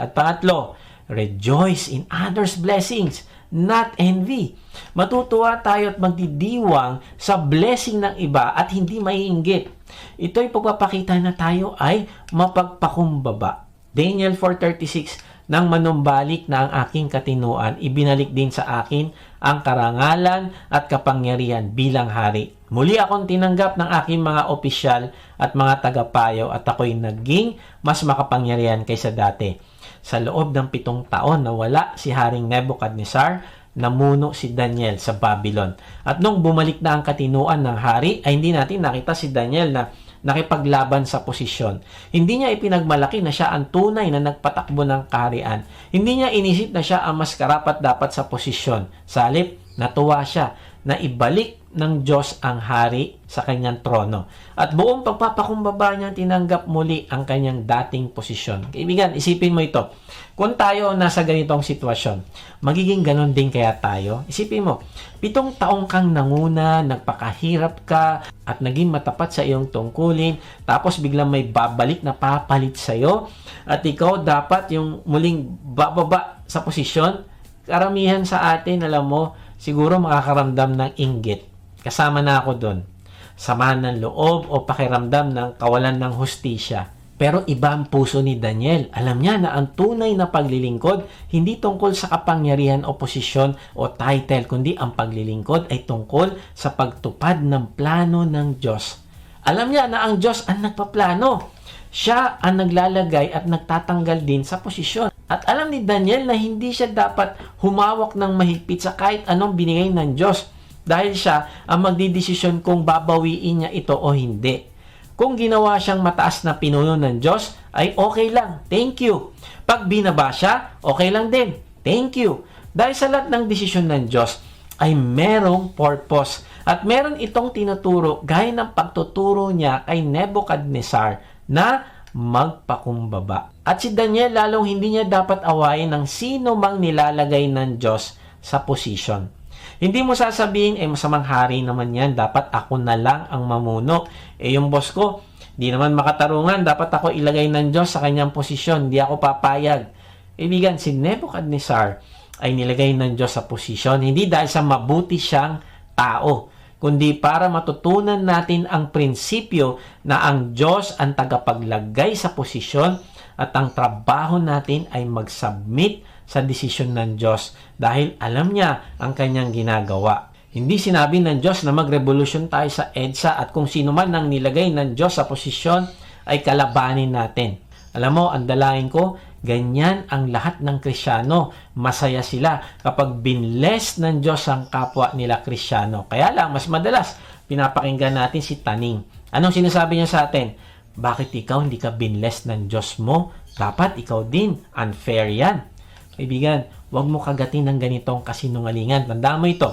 At pangatlo, rejoice in others' blessings, not envy. Matutuwa tayo at magdidiwang sa blessing ng iba at hindi maiinggit. Ito'y pagpapakita na tayo ay mapagpakumbaba. Daniel 4.36 Nang manumbalik na ang aking katinuan, ibinalik din sa akin ang karangalan at kapangyarihan bilang hari. Muli akong tinanggap ng aking mga opisyal at mga tagapayo at ako'y naging mas makapangyarihan kaysa dati. Sa loob ng pitong taon na wala si Haring Nebuchadnezzar, namuno si Daniel sa Babylon. At nung bumalik na ang katinuan ng hari, ay hindi natin nakita si Daniel na nakipaglaban sa posisyon. Hindi niya ipinagmalaki na siya ang tunay na nagpatakbo ng kaharian. Hindi niya inisip na siya ang mas karapat dapat sa posisyon. Sa halip, natuwa siya na ibalik ng Diyos ang hari sa kanyang trono. At buong pagpapakumbaba niya tinanggap muli ang kanyang dating posisyon. Kaibigan, isipin mo ito. Kung tayo nasa ganitong sitwasyon, magiging ganon din kaya tayo? Isipin mo, pitong taong kang nanguna, nagpakahirap ka, at naging matapat sa iyong tungkulin, tapos biglang may babalik na papalit sa iyo, at ikaw dapat yung muling bababa sa posisyon, karamihan sa atin, alam mo, siguro makakaramdam ng inggit. Kasama na ako doon. Samahan ng loob o pakiramdam ng kawalan ng hustisya. Pero iba ang puso ni Daniel. Alam niya na ang tunay na paglilingkod hindi tungkol sa kapangyarihan o posisyon o title, kundi ang paglilingkod ay tungkol sa pagtupad ng plano ng Diyos. Alam niya na ang Diyos ang nagpaplano. Siya ang naglalagay at nagtatanggal din sa posisyon. At alam ni Daniel na hindi siya dapat humawak ng mahigpit sa kahit anong binigay ng Diyos dahil siya ang magdidesisyon kung babawiin niya ito o hindi. Kung ginawa siyang mataas na pinuno ng Diyos, ay okay lang. Thank you. Pag binaba siya, okay lang din. Thank you. Dahil sa lahat ng desisyon ng Diyos, ay merong purpose. At meron itong tinuturo gaya ng pagtuturo niya kay Nebuchadnezzar na magpakumbaba. At si Daniel lalong hindi niya dapat awayin ng sino mang nilalagay ng Diyos sa position. Hindi mo sasabihin, eh masamang hari naman yan, dapat ako na lang ang mamuno. Eh yung boss ko, di naman makatarungan, dapat ako ilagay ng Diyos sa kanyang posisyon, di ako papayag. Ibigan, si Nebuchadnezzar ay nilagay ng Diyos sa posisyon, hindi dahil sa mabuti siyang tao, kundi para matutunan natin ang prinsipyo na ang Diyos ang tagapaglagay sa posisyon at ang trabaho natin ay mag-submit sa desisyon ng Diyos dahil alam niya ang kanyang ginagawa. Hindi sinabi ng Diyos na magrevolusyon tayo sa EDSA at kung sino man ang nilagay ng Diyos sa posisyon ay kalabanin natin. Alam mo, ang dalain ko, ganyan ang lahat ng Krisyano. Masaya sila kapag binless ng Diyos ang kapwa nila Krisyano. Kaya lang, mas madalas, pinapakinggan natin si Taning. Anong sinasabi niya sa atin? Bakit ikaw hindi ka binless ng Diyos mo? Dapat ikaw din. Unfair yan. Kaibigan, huwag mo kagatin ng ganitong kasinungalingan. Tandaan mo ito.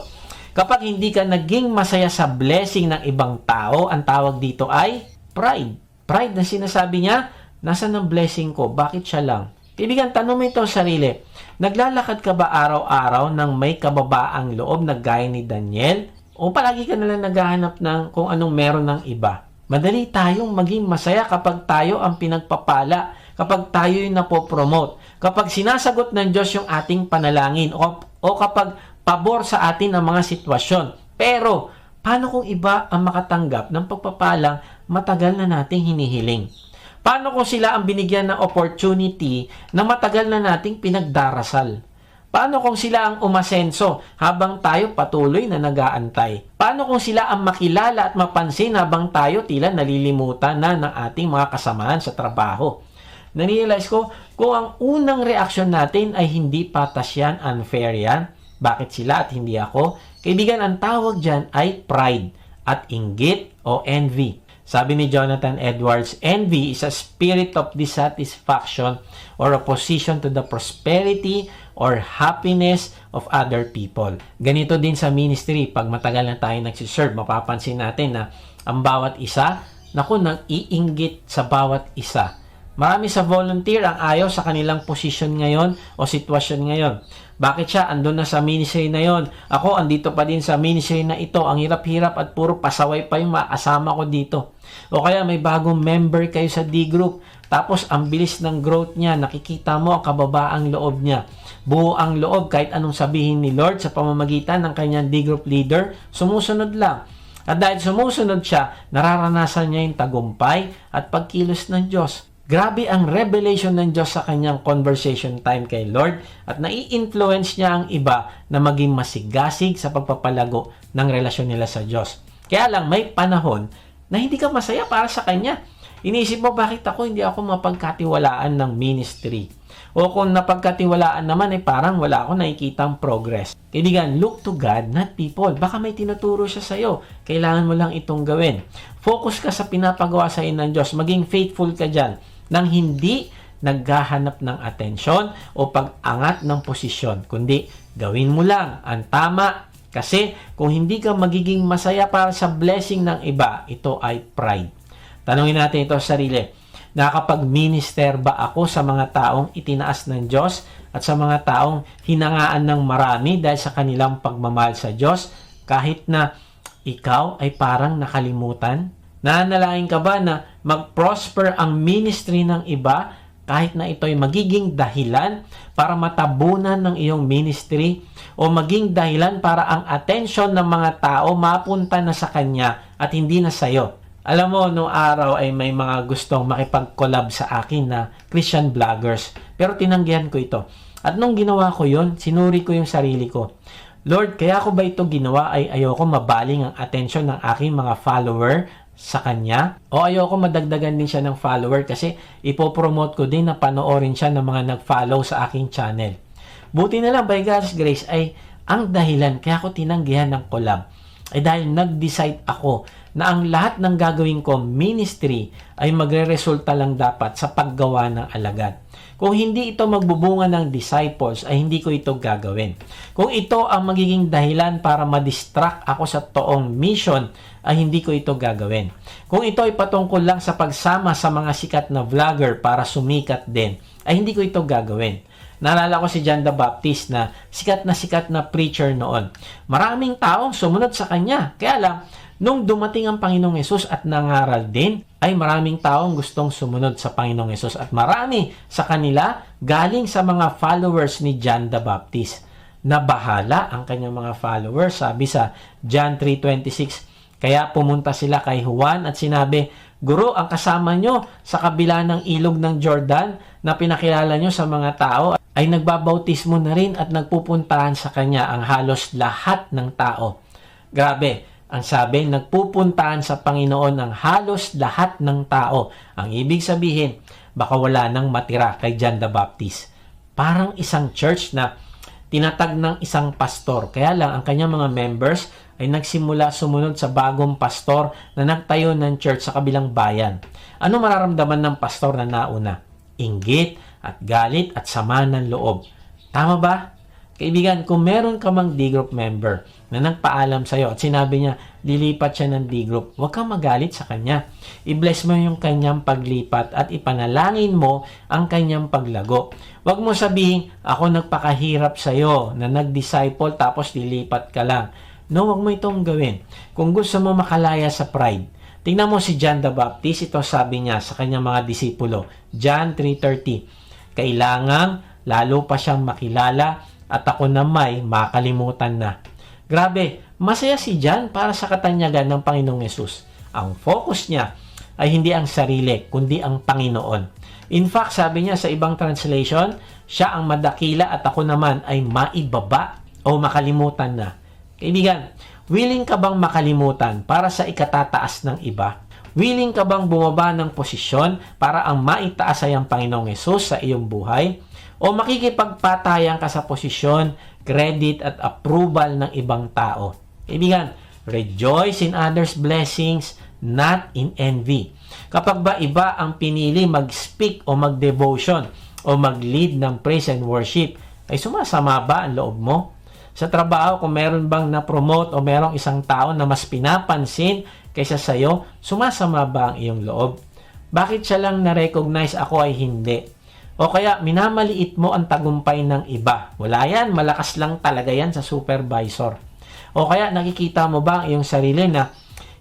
Kapag hindi ka naging masaya sa blessing ng ibang tao, ang tawag dito ay pride. Pride na sinasabi niya, nasa ng blessing ko? Bakit siya lang? Kaibigan, tanong mo ito sa sarili. Naglalakad ka ba araw-araw ng may kababaang loob na gaya ni Daniel? O palagi ka nalang naghahanap ng kung anong meron ng iba? Madali tayong maging masaya kapag tayo ang pinagpapala, kapag tayo yung napopromote, kapag sinasagot ng Diyos yung ating panalangin, o, o kapag pabor sa atin ang mga sitwasyon. Pero, paano kung iba ang makatanggap ng pagpapalang matagal na nating hinihiling? Paano kung sila ang binigyan ng opportunity na matagal na nating pinagdarasal? Paano kung sila ang umasenso habang tayo patuloy na nagaantay? Paano kung sila ang makilala at mapansin habang tayo tila nalilimutan na ng ating mga kasamahan sa trabaho? Nanirealize ko, kung ang unang reaksyon natin ay hindi patas yan, unfair yan, bakit sila at hindi ako? Kaibigan, ang tawag dyan ay pride at inggit o envy. Sabi ni Jonathan Edwards, envy is a spirit of dissatisfaction or opposition to the prosperity or happiness of other people. Ganito din sa ministry, pag matagal na tayo nagsiserve, mapapansin natin na ang bawat isa, naku, nang iinggit sa bawat isa. Marami sa volunteer ang ayaw sa kanilang posisyon ngayon o sitwasyon ngayon. Bakit siya andun na sa ministry na yon? Ako andito pa din sa ministry na ito. Ang hirap-hirap at puro pasaway pa yung makasama ko dito. O kaya may bagong member kayo sa D group. Tapos ang bilis ng growth niya, nakikita mo ang kababaang loob niya. Buo ang loob kahit anong sabihin ni Lord sa pamamagitan ng kanyang D-group leader, sumusunod lang. At dahil sumusunod siya, nararanasan niya yung tagumpay at pagkilos ng Diyos. Grabe ang revelation ng Diyos sa kanyang conversation time kay Lord at nai-influence niya ang iba na maging masigasig sa pagpapalago ng relasyon nila sa Diyos. Kaya lang may panahon na hindi ka masaya para sa Kanya. Iniisip mo, bakit ako hindi ako mapagkatiwalaan ng ministry? O kung napagkatiwalaan naman, eh parang wala ako nakikitang progress. Kaibigan, look to God, not people. Baka may tinuturo siya sa'yo. Kailangan mo lang itong gawin. Focus ka sa pinapagawa sa ng Diyos. Maging faithful ka dyan nang hindi naghahanap ng atensyon o pag-angat ng posisyon, kundi gawin mo lang ang tama kasi kung hindi ka magiging masaya para sa blessing ng iba, ito ay pride. Tanungin natin ito sa sarili. Nakakapag-minister ba ako sa mga taong itinaas ng Diyos at sa mga taong hinangaan ng marami dahil sa kanilang pagmamahal sa Diyos kahit na ikaw ay parang nakalimutan? Nanalangin ka ba na mag-prosper ang ministry ng iba kahit na ito'y magiging dahilan para matabunan ng iyong ministry o maging dahilan para ang attention ng mga tao mapunta na sa kanya at hindi na sa iyo. Alam mo, noong araw ay may mga gustong makipag-collab sa akin na Christian vloggers. Pero tinanggihan ko ito. At nung ginawa ko yon, sinuri ko yung sarili ko. Lord, kaya ko ba ito ginawa ay ayoko mabaling ang attention ng aking mga follower sa kanya o ayoko madagdagan din siya ng follower kasi ipopromote ko din na panoorin siya ng mga nag-follow sa aking channel. Buti na lang by God's grace ay ang dahilan kaya ako tinanggihan ng collab ay dahil nag-decide ako na ang lahat ng gagawin ko ministry ay magre-resulta lang dapat sa paggawa ng alagad. Kung hindi ito magbubunga ng disciples, ay hindi ko ito gagawin. Kung ito ang magiging dahilan para ma-distract ako sa toong mission, ay hindi ko ito gagawin. Kung ito ay patungkol lang sa pagsama sa mga sikat na vlogger para sumikat din, ay hindi ko ito gagawin. Naalala ko si John the Baptist na sikat na sikat na preacher noon. Maraming taong sumunod sa kanya. Kaya lang, Nung dumating ang Panginoong Yesus at nangaral din, ay maraming taong gustong sumunod sa Panginoong Yesus at marami sa kanila galing sa mga followers ni John the Baptist. Na bahala ang kanyang mga followers, sabi sa John 3.26. Kaya pumunta sila kay Juan at sinabi, Guro, ang kasama nyo sa kabila ng ilog ng Jordan na pinakilala nyo sa mga tao ay nagbabautismo na rin at nagpupuntahan sa kanya ang halos lahat ng tao. Grabe, ang sabi, nagpupuntahan sa Panginoon ang halos lahat ng tao. Ang ibig sabihin, baka wala nang matira kay John the Baptist. Parang isang church na tinatag ng isang pastor. Kaya lang, ang kanyang mga members ay nagsimula sumunod sa bagong pastor na nagtayo ng church sa kabilang bayan. Ano mararamdaman ng pastor na nauna? Inggit at galit at sama ng loob. Tama ba? Kaibigan, kung meron ka mang D-group member na nagpaalam sa'yo at sinabi niya, lilipat siya ng D-group, huwag kang magalit sa kanya. I-bless mo yung kanyang paglipat at ipanalangin mo ang kanyang paglago. Huwag mo sabihin, ako nagpakahirap sa'yo na nag-disciple tapos lilipat ka lang. No, huwag mo itong gawin. Kung gusto mo makalaya sa pride, tingnan mo si John the Baptist, ito sabi niya sa kanyang mga disipulo, John 3.30, Kailangang lalo pa siyang makilala at ako na may makalimutan na. Grabe, masaya si John para sa katanyagan ng Panginoong Yesus. Ang focus niya ay hindi ang sarili, kundi ang Panginoon. In fact, sabi niya sa ibang translation, siya ang madakila at ako naman ay maibaba o makalimutan na. Kaibigan, willing ka bang makalimutan para sa ikatataas ng iba? Willing ka bang bumaba ng posisyon para ang maitaas ay ang Panginoong Yesus sa iyong buhay? o makikipagpatayan ka sa posisyon, credit at approval ng ibang tao. Kaibigan, rejoice in others' blessings, not in envy. Kapag ba iba ang pinili mag-speak o mag-devotion o mag-lead ng praise and worship, ay sumasama ba ang loob mo? Sa trabaho, kung meron bang na-promote o merong isang tao na mas pinapansin kaysa sa'yo, sumasama ba ang iyong loob? Bakit siya lang na-recognize ako ay hindi? O kaya minamaliit mo ang tagumpay ng iba. Wala yan, malakas lang talaga yan sa supervisor. O kaya nakikita mo ba ang iyong sarili na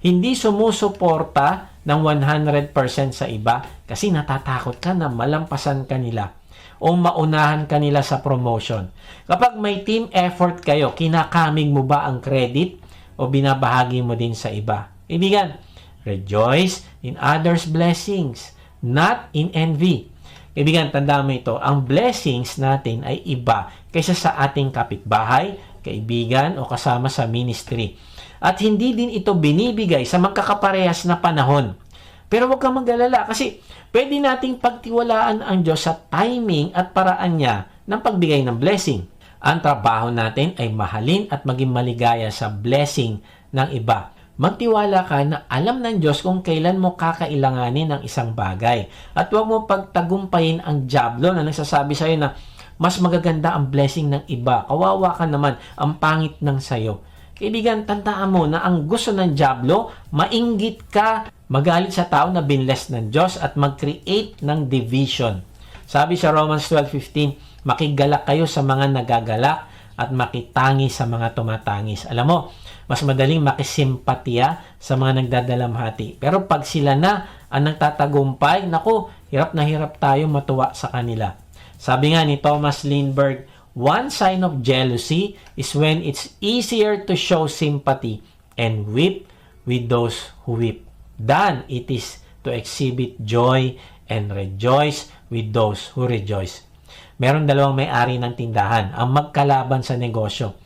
hindi sumusuporta ng 100% sa iba kasi natatakot ka na malampasan ka nila o maunahan ka nila sa promotion. Kapag may team effort kayo, kinakaming mo ba ang credit o binabahagi mo din sa iba? Ibigan, rejoice in others' blessings, not in envy. Kaibigan, tanda mo ito, ang blessings natin ay iba kaysa sa ating kapitbahay, kaibigan o kasama sa ministry. At hindi din ito binibigay sa magkakaparehas na panahon. Pero huwag kang mag-alala kasi pwede nating pagtiwalaan ang Diyos sa timing at paraan niya ng pagbigay ng blessing. Ang trabaho natin ay mahalin at maging maligaya sa blessing ng iba. Magtiwala ka na alam ng Diyos kung kailan mo kakailanganin ng isang bagay. At huwag mo pagtagumpayin ang jablo na nagsasabi sa'yo na mas magaganda ang blessing ng iba. Kawawa ka naman, ang pangit ng sayo. Kaibigan, tandaan mo na ang gusto ng jablo, mainggit ka, magalit sa tao na binless ng Diyos at mag-create ng division. Sabi sa Romans 12.15, makigalak kayo sa mga nagagalak at makitangi sa mga tumatangis. Alam mo, mas madaling makisimpatiya sa mga nagdadalamhati. Pero pag sila na ang nagtatagumpay, naku, hirap na hirap tayo matuwa sa kanila. Sabi nga ni Thomas Lindbergh, one sign of jealousy is when it's easier to show sympathy and weep with those who weep than it is to exhibit joy and rejoice with those who rejoice. Meron dalawang may-ari ng tindahan ang magkalaban sa negosyo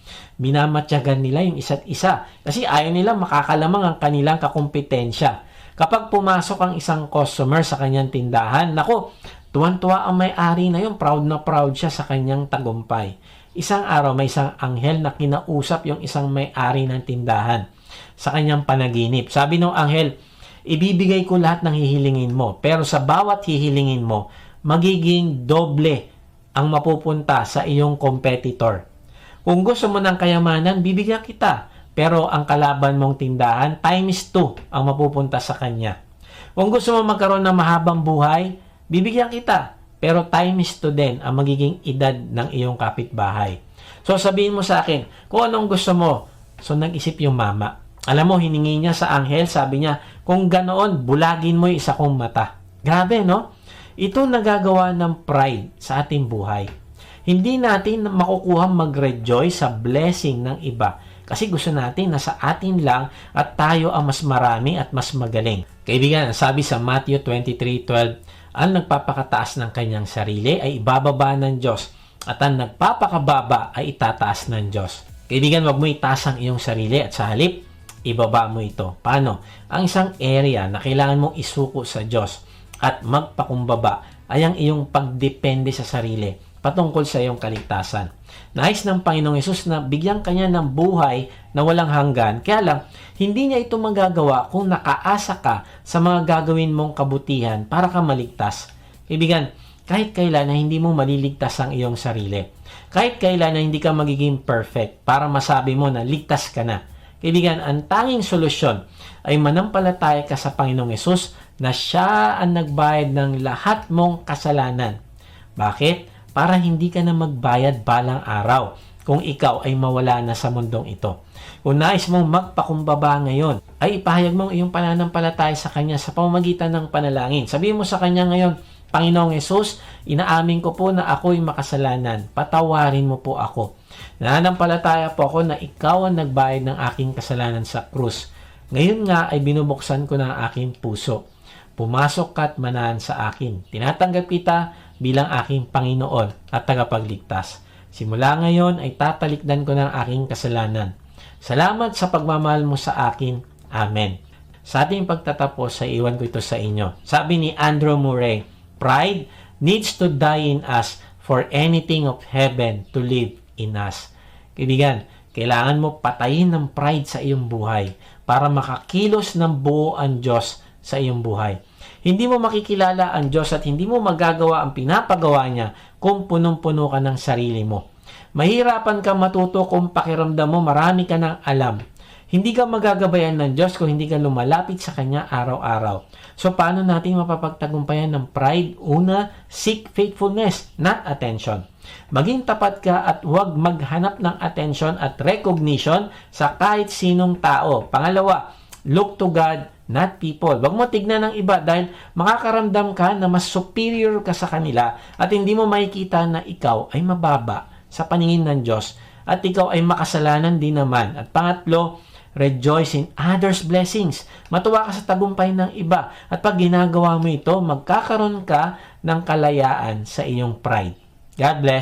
minamatyagan nila yung isa't isa kasi ayaw nila makakalamang ang kanilang kakumpetensya. Kapag pumasok ang isang customer sa kanyang tindahan, nako, tuwan-tuwa ang may-ari na yun, proud na proud siya sa kanyang tagumpay. Isang araw may isang anghel na kinausap yung isang may-ari ng tindahan sa kanyang panaginip. Sabi ng anghel, ibibigay ko lahat ng hihilingin mo, pero sa bawat hihilingin mo, magiging doble ang mapupunta sa iyong competitor. Kung gusto mo ng kayamanan, bibigyan kita. Pero ang kalaban mong tindahan, times 2 ang mapupunta sa kanya. Kung gusto mo magkaroon ng mahabang buhay, bibigyan kita. Pero times 2 din ang magiging edad ng iyong kapitbahay. So sabihin mo sa akin, kung anong gusto mo. So nag-isip yung mama. Alam mo, hiningi niya sa anghel, sabi niya, kung ganoon, bulagin mo yung isa kong mata. Grabe, no? Ito nagagawa ng pride sa ating buhay hindi natin makukuha mag-rejoice sa blessing ng iba kasi gusto natin na sa atin lang at tayo ang mas marami at mas magaling. Kaibigan, sabi sa Matthew 23.12, ang nagpapakataas ng kanyang sarili ay ibababa ng Diyos at ang nagpapakababa ay itataas ng Diyos. Kaibigan, wag mo itaas ang iyong sarili at sa halip, ibaba mo ito. Paano? Ang isang area na kailangan mong isuko sa Diyos at magpakumbaba ay ang iyong pagdepende sa sarili patungkol sa iyong kaligtasan. Nais ng Panginoong Yesus na bigyan kanya ng buhay na walang hanggan. Kaya lang, hindi niya ito magagawa kung nakaasa ka sa mga gagawin mong kabutihan para ka maligtas. Ibigan, kahit kailan na hindi mo maliligtas ang iyong sarili. Kahit kailan na hindi ka magiging perfect para masabi mo na ligtas ka na. Kaibigan, ang tanging solusyon ay manampalataya ka sa Panginoong Yesus na siya ang nagbayad ng lahat mong kasalanan. Bakit? Para hindi ka na magbayad balang araw kung ikaw ay mawala na sa mundong ito. Kung nais mong magpakumbaba ngayon, ay ipahayag mo iyong pananampalataya sa Kanya sa pamamagitan ng panalangin. Sabihin mo sa Kanya ngayon, Panginoong Yesus, inaamin ko po na ako'y makasalanan. Patawarin mo po ako. Nananampalataya po ako na ikaw ang nagbayad ng aking kasalanan sa krus. Ngayon nga ay binubuksan ko na ang aking puso. Pumasok ka at manahan sa akin. Tinatanggap kita bilang aking Panginoon at tagapagligtas. Simula ngayon ay tatalikdan ko ng aking kasalanan. Salamat sa pagmamahal mo sa akin. Amen. Sa ating pagtatapos, sa iwan ko ito sa inyo. Sabi ni Andrew Murray, Pride needs to die in us for anything of heaven to live in us. Kaibigan, kailangan mo patayin ng pride sa iyong buhay para makakilos ng buo ang Diyos sa iyong buhay. Hindi mo makikilala ang Diyos at hindi mo magagawa ang pinapagawa niya kung punong-puno ka ng sarili mo. Mahirapan ka matuto kung pakiramdam mo marami ka ng alam. Hindi ka magagabayan ng Diyos kung hindi ka lumalapit sa Kanya araw-araw. So, paano natin mapapagtagumpayan ng pride? Una, seek faithfulness, not attention. Maging tapat ka at huwag maghanap ng attention at recognition sa kahit sinong tao. Pangalawa, Look to God, not people. Huwag mo tignan ng iba dahil makakaramdam ka na mas superior ka sa kanila at hindi mo makikita na ikaw ay mababa sa paningin ng Diyos at ikaw ay makasalanan din naman. At pangatlo, rejoice in others' blessings. Matuwa ka sa tagumpay ng iba at pag ginagawa mo ito, magkakaroon ka ng kalayaan sa iyong pride. God bless.